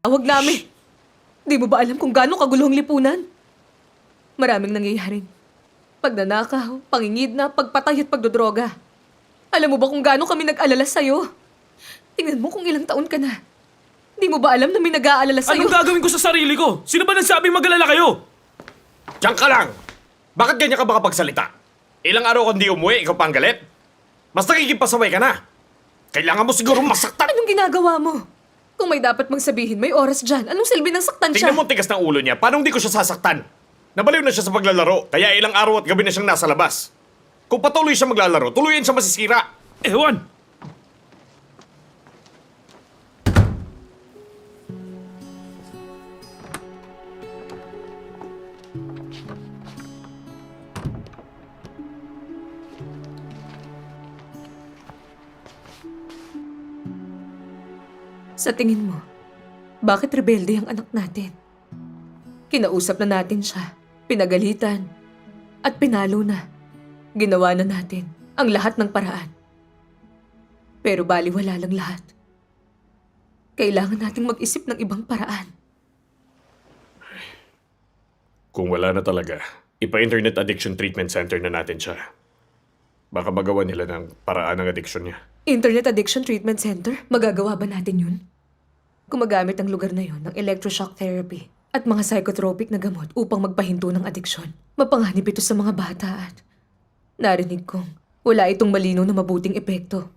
tinatawag namin. Di mo ba alam kung gaano kagulong lipunan? Maraming nangyayaring pagnanakaw, pangingid na, pagpatay at pagdodroga. Alam mo ba kung gaano kami nag-alala sa'yo? Tingnan mo kung ilang taon ka na. Di mo ba alam na may nag-aalala sa'yo? Anong gagawin ko sa sarili ko? Sino ba nagsabing mag-alala kayo? Diyan ka lang! Bakit ganyan ka makapagsalita? Ilang araw kung di umuwi, ikaw pa ang galit? Mas nakikipasaway ka na. Kailangan mo siguro masaktan. Anong ginagawa mo? Kung may dapat mang sabihin, may oras dyan. Anong silbi ng saktan siya? Tingnan mo ang tigas ng ulo niya. Paano hindi ko siya sasaktan? Nabaliw na siya sa paglalaro, kaya ilang araw at gabi na siyang nasa labas. Kung patuloy siya maglalaro, tuluyan siya masisira. Ewan! Sa tingin mo, bakit rebelde ang anak natin? Kinausap na natin siya, pinagalitan, at pinalo na. Ginawa na natin ang lahat ng paraan. Pero baliwala lang lahat. Kailangan nating mag-isip ng ibang paraan. Kung wala na talaga, ipa-internet addiction treatment center na natin siya. Baka magawa nila ng paraan ng addiction niya. Internet Addiction Treatment Center? Magagawa ba natin yun? Gumagamit ang lugar na yon ng electroshock therapy at mga psychotropic na gamot upang magpahinto ng adiksyon. Mapanganib ito sa mga bata at narinig kong wala itong malinaw na mabuting epekto.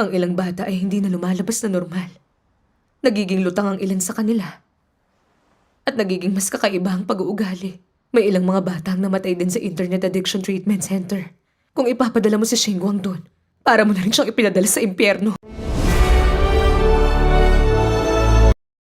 Ang ilang bata ay hindi na lumalabas na normal. Nagiging lutang ang ilan sa kanila. At nagiging mas kakaiba ang pag-uugali. May ilang mga bata ang namatay din sa Internet Addiction Treatment Center. Kung ipapadala mo si Shingguang doon, para mo na rin siyang ipinadala sa impyerno.